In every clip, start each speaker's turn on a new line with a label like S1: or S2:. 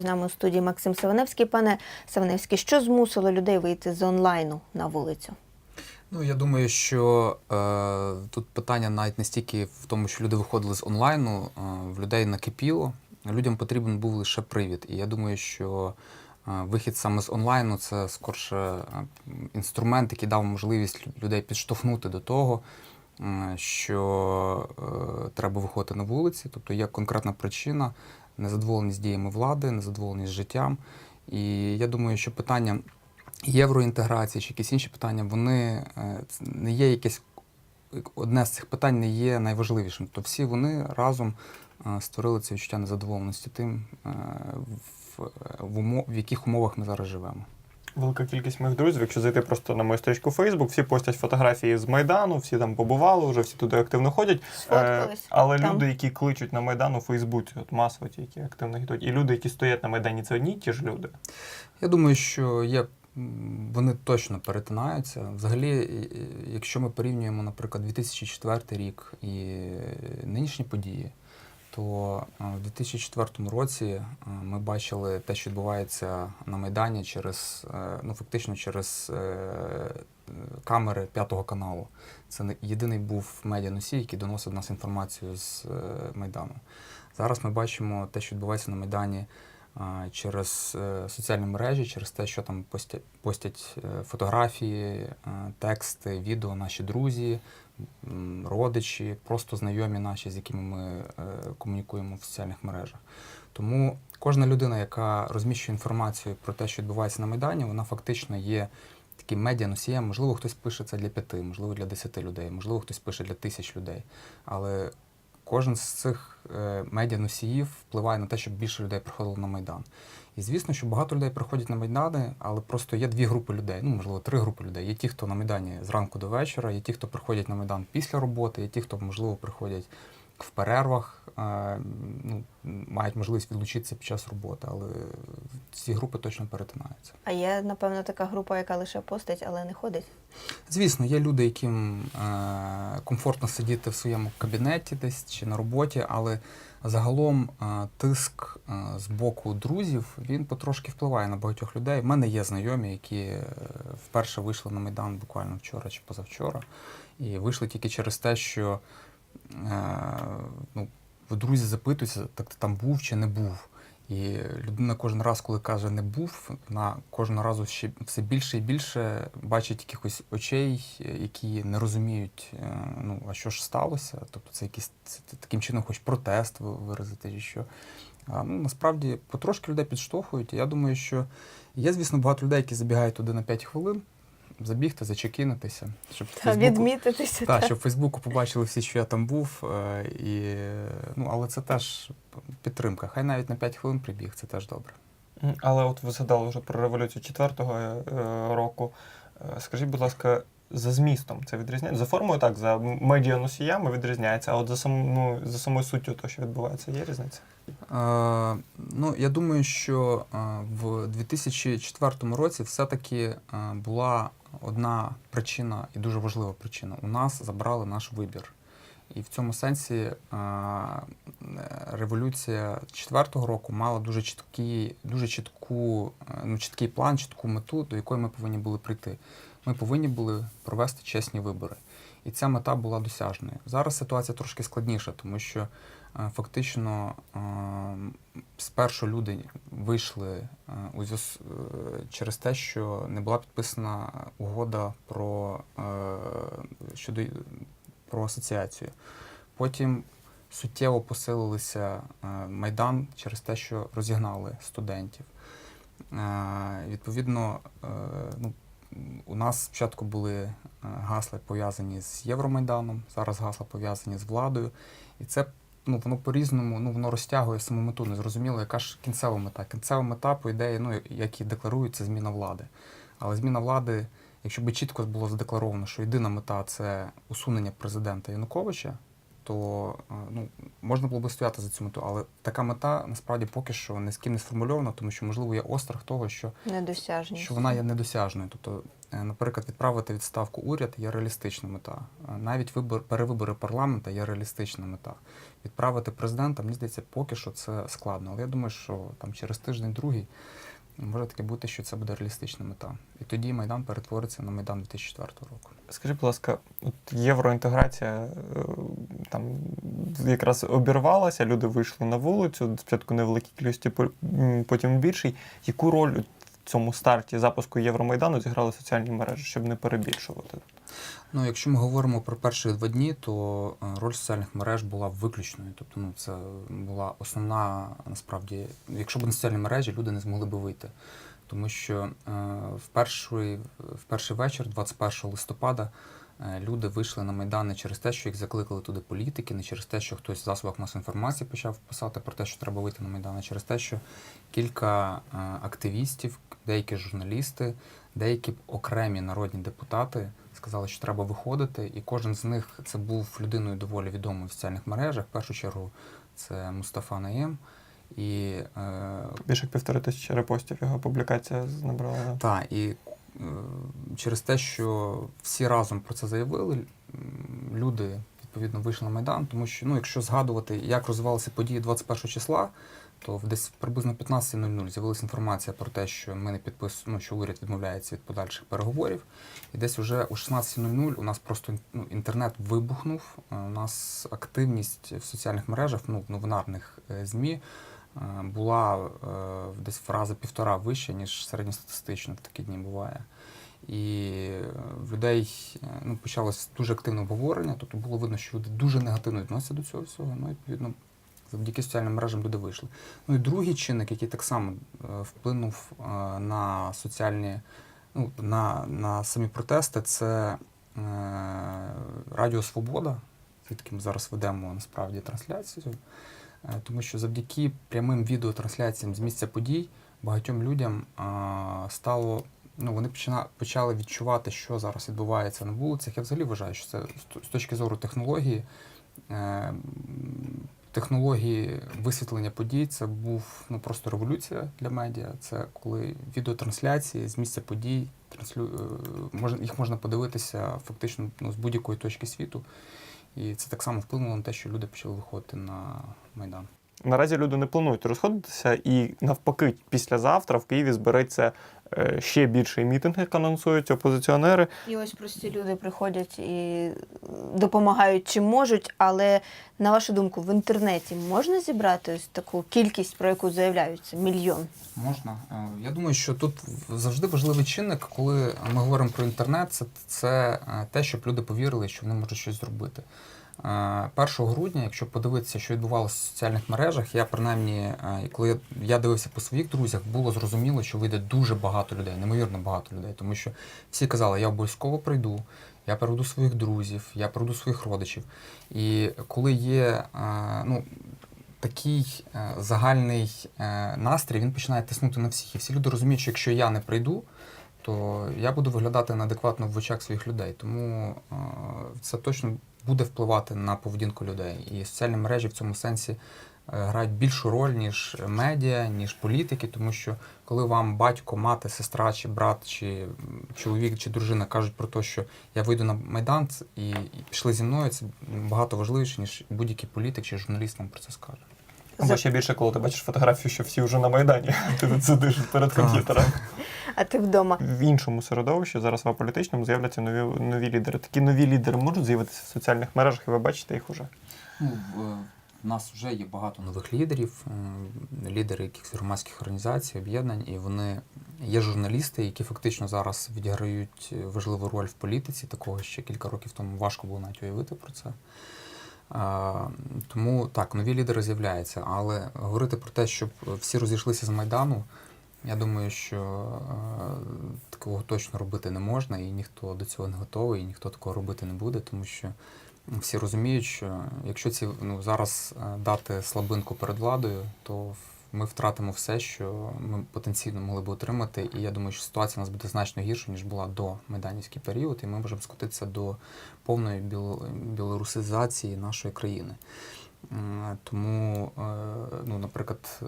S1: З нами у студії Максим Саваневський. Пане Саваневський, що змусило людей вийти з онлайну на вулицю?
S2: Ну, я думаю, що е, тут питання навіть не стільки в тому, що люди виходили з онлайну, е, в людей накипіло. Людям потрібен був лише привід. І я думаю, що е, вихід саме з онлайну це скорше е, інструмент, який дав можливість людей підштовхнути до того, е, що е, треба виходити на вулиці. Тобто є конкретна причина незадоволеність діями влади, незадоволеність життям. І я думаю, що питання євроінтеграції чи якісь інші питання, вони е, не є якесь одне з цих питань не є найважливішим. То всі вони разом е, створили це відчуття незадоволеності тим, е, в, в, в яких умовах ми зараз живемо.
S3: Велика кількість моїх друзів, якщо зайти просто на мою сторінку Facebook, всі постять фотографії з Майдану, всі там побували, вже всі туди активно ходять.
S1: Сфоткались
S3: Е, але
S1: там.
S3: люди, які кличуть на Майдан у Фейсбуці, от масово ті, які активно йдуть, і люди, які стоять на Майдані, це одні й ті ж люди.
S2: Я думаю, що є, м, вони точно перетинаються. Взагалі, і- і якщо ми порівнюємо, наприклад, 2004 рік і е, нинішні події, то е, в 2004 році е, ми бачили те, що відбувається на Майдані через, е, ну фактично через камери п'ятого каналу. Це єдиний був медіаносій, який доносив до нас інформацію з Майдану. Зараз ми бачимо те, що відбувається на Майдані через соціальні мережі, через те, що там постять, постять фотографії, тексти, відео наші друзі, родичі, просто знайомі наші, з якими ми е, комунікуємо в соціальних мережах. Тому кожна людина, яка розміщує інформацію про те, що відбувається на Майдані, вона фактично є таким медіаносієм. Можливо, хтось пише це для п'яти, можливо, для десяти людей, можливо, хтось пише для тисяч людей. Але кожен з цих е, медіаносіїв впливає на те, щоб більше людей приходило на Майдан. І звісно, що багато людей приходять на Майдани, але просто є дві групи людей, ну можливо, три групи людей. Є ті, хто на Майдані зранку до вечора, є ті, хто приходять на Майдан після роботи, є ті, хто, можливо, приходять в перервах, ну, мають можливість відлучитися під час роботи, але ці групи точно перетинаються.
S1: А є, напевно, така група, яка лише постить, але не ходить.
S2: Звісно, є люди, яким е, комфортно сидіти в своєму кабінеті десь чи на роботі, але загалом е, тиск е, з боку друзів він потрошки впливає на багатьох людей. В мене є знайомі, які вперше вийшли на Майдан буквально вчора чи позавчора, і вийшли тільки через те, що ну, друзі запитуються, так ти там був чи не був. І людина кожен раз, коли каже не був, вона кожного разу ще все більше і більше бачить якихось очей, які не розуміють, е, ну а що ж сталося. Тобто це якийсь це таким чином, хоч протест виразити, чи що. А, ну, насправді потрошки людей підштовхують. Я думаю, що є, звісно, багато людей, які забігають туди на 5 хвилин, забігти, зачекінитися, щоб
S1: Та
S2: Фейсбуку-
S1: відмітитися.
S2: так,
S1: та.
S2: щоб в Фейсбуку побачили всі, що я там був. е, І, ну, але це теж підтримка. Хай навіть на 5 хвилин прибіг, це теж добре.
S3: Але от ви згадали вже про революцію четвертого е, року. Е, Скажіть, будь ласка, за змістом це відрізняється? За формою так, за медіаносіями відрізняється, а от за саму за самою суттю того, що відбувається, є різниця?
S2: Ну, я думаю, що в 2004 році все-таки була одна причина і дуже важлива причина. У нас забрали наш вибір. І в цьому сенсі революція 4-го року мала дуже чіткий, дуже чітку, ну, чіткий план, чітку мету, до якої ми повинні були прийти. Ми повинні були провести чесні вибори. І ця мета була досяжною. Зараз ситуація трошки складніша, тому що е, фактично е, спершу люди вийшли е, у через те, що не була підписана угода про, щодо про асоціацію. Потім суттєво посилилися Майдан через те, що розігнали студентів. Відповідно, ну, у нас спочатку були гасла пов'язані з Євромайданом, зараз гасла пов'язані з владою. І це ну, воно по-різному ну, воно розтягує саму мету. Незрозуміло, яка ж кінцева мета. Кінцева мета, по ідеї, ну, як і декларують, це зміна влади. Але зміна влади, якщо би чітко було задекларовано, що єдина мета це усунення президента Януковича, то е, ну, можна було би стояти за цю мету, але така мета насправді поки що ні з ким не сформульована, тому що можливо є острах того, що що вона є недосяжною. Тобто, е, наприклад, відправити відставку уряд є реалістична мета. Е, Навіть вибор, перевибори парламента є реалістична мета. Відправити президента, мені здається, поки що це складно. Але я думаю, що там через тиждень-другий може таке бути, що це буде реалістична мета. І тоді Майдан перетвориться на Майдан 2004 року.
S3: Скажіть, будь ласка, от євроінтеграція там якраз обірвалася, люди вийшли на вулицю, спочатку невеликій кількості, потім більшій. Яку роль в цьому старті запуску Євромайдану зіграли соціальні мережі, щоб не перебільшувати?
S2: Ну, якщо ми говоримо про перші два дні, то е, роль соціальних мереж була виключною. Тобто, ну, це була основна насправді. Якщо б не соціальні мережі, люди не змогли би вийти. Тому що е, в, перший, в перший вечір, 21 листопада, люди вийшли на Майдан не через те, що їх закликали туди політики, не через те, що хтось в засобах масової інформації почав писати про те, що треба вийти на Майдан, а через те, що кілька е, активістів, деякі журналісти, деякі окремі народні депутати сказали, що треба виходити, і кожен з них це був людиною доволі відомою в соціальних мережах. В першу чергу це Мустафа Наєм. І е,
S3: Більше як півтори тисячі репостів його публікація набрала. да.
S2: та, і е, через те, що всі разом про це заявили, люди відповідно вийшли на Майдан, тому що ну, якщо згадувати, як розвивалися події 21 числа, то десь приблизно 15.00 з'явилася інформація про те, що ми не підписуємо, ну, що уряд відмовляється від подальших переговорів. І десь уже о 16.00 у нас просто ну, інтернет вибухнув. е, У нас активність в соціальних мережах, ну, в новинарних е, ЗМІ е, була е, десь в рази півтора вища, ніж середньостатистично в такі дні буває. І е, в людей е, ну, почалось дуже активне обговорення, тобто було видно, що люди дуже негативно відносяться до цього всього. Ну, відповідно, завдяки соціальним мережам люди вийшли. Ну і другий чинник, який так само е, вплинув е, на соціальні, ну, на, на самі протести, це е, Радіо Свобода, звідки ми зараз ведемо насправді трансляцію. Е, Тому що завдяки прямим відеотрансляціям з місця подій багатьом людям е, стало. Ну, вони почина, почали відчувати, що зараз відбувається на вулицях. Я взагалі вважаю, що це з точки зору технології, е, технології висвітлення подій це був ну, просто революція для медіа. Це коли відеотрансляції з місця подій транслю, можна, їх можна подивитися фактично ну, з будь-якої точки світу. І це так само вплинуло на те, що люди почали виходити на Майдан.
S3: Наразі люди не планують розходитися, і навпаки, післязавтра в Києві збереться е, ще більший мітинг, як анонсують опозиціонери.
S1: І ось прості люди приходять і допомагають чим можуть, але на вашу думку, в інтернеті можна зібрати ось таку кількість, про яку заявляються мільйон?
S2: Можна. Е, Я думаю, що тут завжди важливий чинник, коли ми говоримо про інтернет, це, це е, те, щоб люди повірили, що вони можуть щось зробити. Е, 1 грудня, якщо подивитися, що відбувалося в соціальних мережах, я принаймні, е, коли я- дивився по своїх друзях, було зрозуміло, що вийде дуже багато людей, неймовірно багато людей, тому що всі казали, я обов'язково прийду, я приведу своїх друзів, я приведу своїх родичів. І коли є е, ну, такий е, загальний е, настрій, він починає тиснути на всіх. І всі люди розуміють, що якщо я не прийду, то я буду виглядати неадекватно в очах своїх людей. Тому е, це точно буде впливати на поведінку людей. І соціальні мережі в цьому сенсі е, грають більшу роль, ніж медіа, ніж політики, тому що коли вам батько, мати, сестра, чи брат, чи чоловік, чи дружина кажуть про те, що я вийду на майдан і, пішли зі мною, це багато важливіше, ніж будь-який політик чи журналіст вам про це скаже.
S3: Або ще більше, коли ти бачиш фотографію, що всі вже на Майдані, ти тут сидиш перед комп'ютером.
S1: А ти вдома?
S3: В іншому середовищі, зараз в аполітичному, з'являться нові, нові лідери. Такі нові лідери можуть з'явитися в соціальних мережах, і ви бачите їх уже.
S2: Ну, в нас вже є багато нових лідерів, е, лідери якихось громадських організацій, об'єднань, і вони є журналісти, які фактично зараз відіграють важливу роль в політиці. Такого ще кілька років тому важко було навіть уявити про це. А, Тому так, нові лідери з'являються, але говорити про те, щоб всі розійшлися з Майдану, я думаю, що е, такого точно робити не можна, і ніхто до цього не готовий, і ніхто такого робити не буде, тому що всі розуміють, що якщо ці ну, зараз е, дати слабинку перед владою, то ми втратимо все, що ми потенційно могли б отримати. І я думаю, що ситуація у нас буде значно гірша, ніж була до майданівський період, і ми можемо скотитися до повної біл- білорусизації нашої країни. Тому, е, ну, наприклад, е,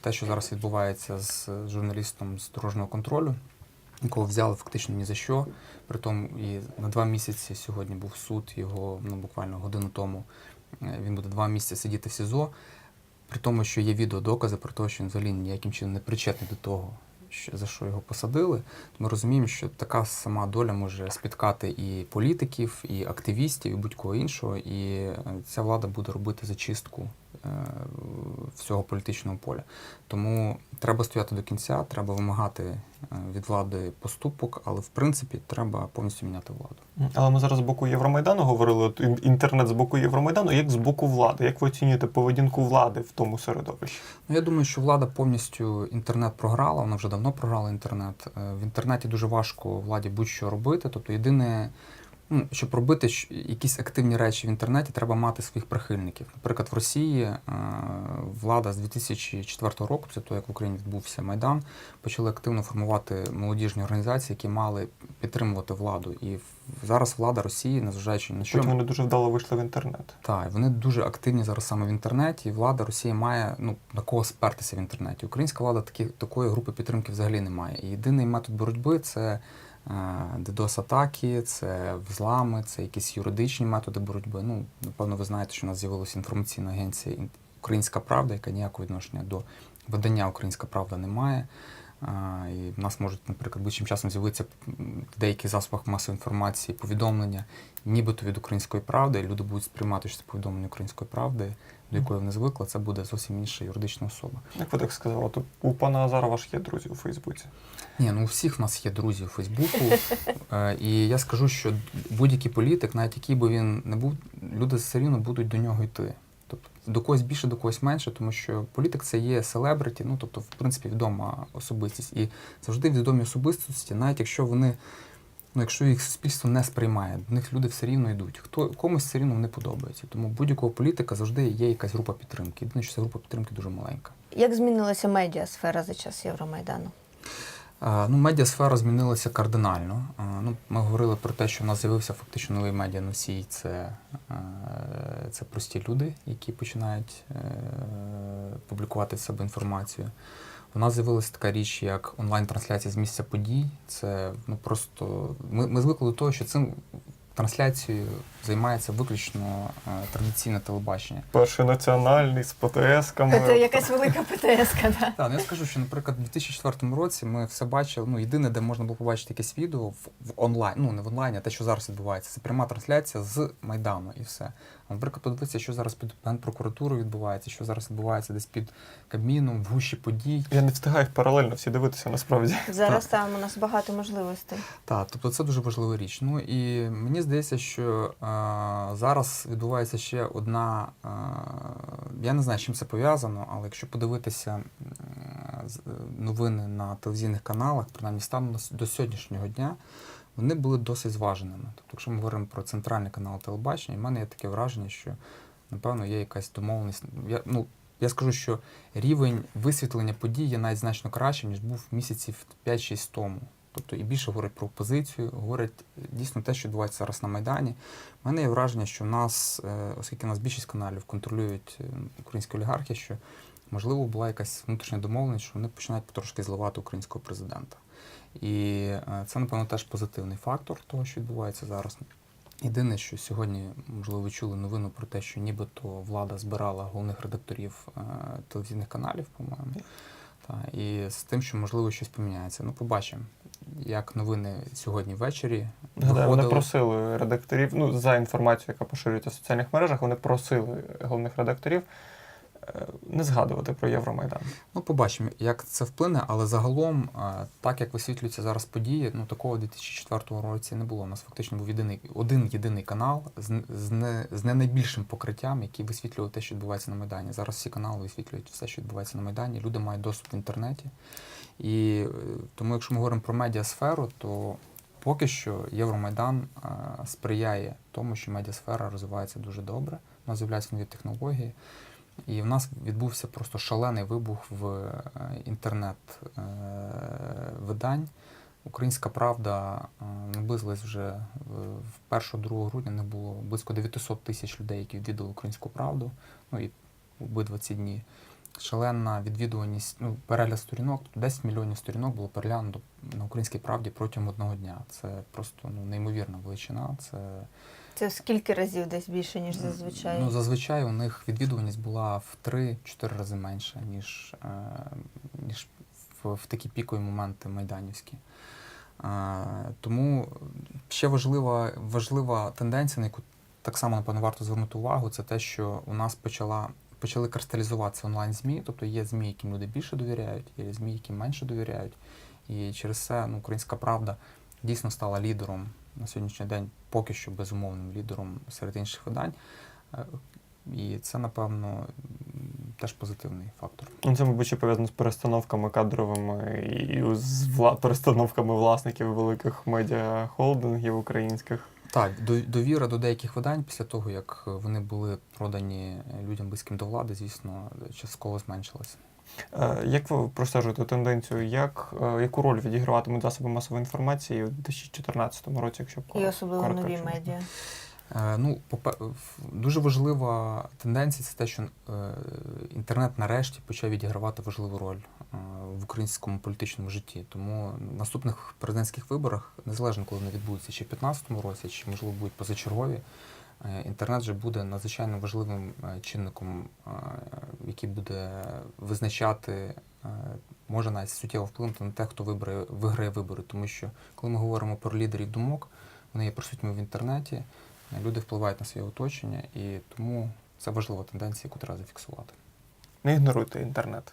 S2: те, що зараз відбувається з журналістом з дорожнього контролю, якого взяли фактично ні за що. Притом і на два місяці сьогодні був суд, його ну, буквально годину тому. Е, Він буде два місяці сидіти в СІЗО, при тому, що є відеодокази про те, що він взагалі ніяким чином не причетний до того, за що його посадили. Ми розуміємо, що така сама доля може спіткати і політиків, і активістів, і будь-кого іншого. І е, ця влада буде робити зачистку всього політичного поля. Тому треба стояти до кінця, треба вимагати е, від влади поступок, але в принципі треба повністю міняти владу.
S3: Але ми зараз з боку Євромайдану говорили, от інтернет з боку Євромайдану, як з боку влади. Як ви оцінюєте поведінку влади в тому середовищі?
S2: Ну, я думаю, що влада повністю інтернет програла, вона вже давно програла інтернет. Е, В інтернеті дуже важко владі будь-що робити. Тобто, єдине, ну, щоб робити якісь активні речі в інтернеті, треба мати своїх прихильників. Наприклад, в Росії е, влада з 2004 року, після того, як в Україні відбувся Майдан, почали активно формувати молодіжні організації, які мали підтримувати владу. І зараз влада Росії, незважаючи на що.
S3: Потім вони дуже вдало вийшли в інтернет.
S2: Так, вони дуже активні зараз саме в інтернеті. і Влада Росії має ну на кого спертися в інтернеті. Українська влада такі, такої групи підтримки взагалі не має. І єдиний метод боротьби це DDoS-атаки, це взлами, це якісь юридичні методи боротьби. Ну, напевно, ви знаєте, що у нас з'явилася інформаційна агенція Українська Правда, яка ніякого відношення до видання Українська Правда не має. І в нас можуть, наприклад, ближчим часом з'явитися в деяких засобах масової інформації повідомлення, нібито від української правди, і люди будуть сприймати, що це повідомлення української правди, до якої вони звикли, це буде зовсім інша юридична особа.
S3: Як ви так сказали, от у пана Азарова ж є друзі у Фейсбуці.
S2: Ні, ну у всіх в нас є друзі у Фейсбуку. Е, І я скажу, що будь-який політик, навіть який би він не був, люди все рівно будуть до нього йти. Тобто до когось більше, до когось менше, тому що політик це є селебриті, ну тобто, в принципі, відома особистість. І завжди відомі особистості, навіть якщо вони, ну якщо їх суспільство не сприймає, до них люди все рівно йдуть. Хто комусь все рівно не подобається. Тому будь-якого політика завжди є якась група підтримки. Єдине, що ця група підтримки дуже маленька.
S1: Як змінилася медіасфера за час Євромайдану?
S2: Ну, медіасфера змінилася кардинально. Ну, ми говорили про те, що в нас з'явився фактично новий медіаносій. Це, е, це прості люди, які починають е, публікувати в себе інформацію. У нас з'явилася така річ, як онлайн-трансляція з місця подій. Це ну просто ми, ми звикли до того, що цим трансляцією займається виключно е, традиційне телебачення.
S3: Перший національний з ПТС-ками.
S1: Це якась велика ПТС, да?
S2: Так, ну я скажу, що, наприклад, у 2004 році ми все бачили. Ну, єдине, де можна було побачити якесь відео в, в онлайн, ну не в онлайні, а те, що зараз відбувається, це пряма трансляція з Майдану і все. А, наприклад, подивитися, що зараз під генпрокуратурою відбувається, що зараз відбувається десь під Кабміном, в гущі подій.
S3: Я не встигаю їх паралельно всі дивитися насправді.
S1: Зараз там у нас багато можливостей.
S2: Так, тобто це дуже важлива річ. Ну і мені здається, що е, зараз відбувається ще одна. Е, я не знаю, з чим це пов'язано, але якщо подивитися новини на телевізійних каналах, принаймні станом до сьогоднішнього дня, вони були досить зваженими. Тобто, якщо ми говоримо про центральний канал телебачення, в мене є таке враження, що напевно є якась домовленість. Я, ну, я скажу, що рівень висвітлення подій є навіть значно кращим, ніж був місяців 5-6 тому. Тобто і більше говорять про опозицію, говорять дійсно те, що відбувається зараз на Майдані. У мене є враження, що в нас, е, оскільки у нас більшість каналів контролюють е, українські олігархи, що можливо була якась внутрішня домовленість, що вони починають потрошки зливати українського президента. І е, це, напевно, теж позитивний фактор того, що відбувається зараз. Єдине, що сьогодні, можливо, ви чули новину про те, що нібито влада збирала головних редакторів телевізійних каналів, по-моєму. Та, і з тим, що можливо щось поміняється. Ну, побачимо, як новини сьогодні ввечері.
S3: Нагадаю, вони просили редакторів, ну, за інформацією, яка поширюється в соціальних мережах, вони просили головних редакторів е, не згадувати про Євромайдан.
S2: Ну, побачимо, як це вплине, але загалом, е, так як висвітлюються зараз події, ну такого у 2004 році не було. У нас фактично був єдиний один єдиний канал з, з, не, з не найбільшим покриттям, який висвітлював те, що відбувається на Майдані. Зараз всі канали висвітлюють все, що відбувається на Майдані. Люди мають доступ в інтернеті. І е, тому, якщо ми говоримо про медіасферу, то поки що Євромайдан е, сприяє тому, що медіасфера розвивається дуже добре. У нас з'являються нові технології. І в нас відбувся просто шалений вибух в е, інтернет е, видань. Українська правда наблизилась вже в 1-2 грудня. Не було близько 900 тисяч людей, які відвідали українську правду. Ну і обидва ці дні. Шалена відвідуваність, ну, перегляд сторінок, 10 мільйонів сторінок було переглянуто на українській правді протягом одного дня. Це просто ну, неймовірна величина. Це
S1: Це скільки разів десь більше, ніж зазвичай?
S2: Ну, зазвичай у них відвідуваність була в 3-4 рази менша, ніж, е, ніж в, в такі пікові моменти майданівські. Е, тому ще важлива, важлива тенденція, на яку так само, напевно, варто звернути увагу, це те, що у нас почала, почали кристалізуватися онлайн-ЗМІ, тобто є ЗМІ, яким люди більше довіряють, є ЗМІ, яким менше довіряють. І через це ну, українська правда дійсно стала лідером на сьогоднішній день, поки що безумовним лідером серед інших видань. Е, І це, напевно, теж позитивний фактор.
S3: Ну, Це, мабуть, пов'язано з перестановками кадровими і з вла... перестановками власників великих медіахолдингів українських.
S2: Так, довіра до деяких видань після того, як вони були продані людям близьким до влади, звісно, частково зменшилася.
S3: Е, Як ви простежуєте тенденцію? Як, е, яку роль відіграватимуть засоби масової інформації у 2014 році, якщо б
S1: І особливо
S3: коротко,
S1: нові
S3: якщо
S1: медіа.
S2: Е, Ну, дуже важлива тенденція це те, що е, інтернет нарешті почав відігравати важливу роль е, в українському політичному житті. Тому в наступних президентських виборах, незалежно коли вони відбудуться, чи в 2015 році, чи можливо будуть позачергові, інтернет вже буде надзвичайно важливим чинником, який буде визначати, може навіть суттєво вплинути на те, хто вибере, виграє вибори. Тому що коли ми говоримо про лідерів думок, вони є присутніми в інтернеті. Люди впливають на своє оточення, і тому це важлива тенденція, яку треба зафіксувати.
S3: Не ігноруйте інтернет.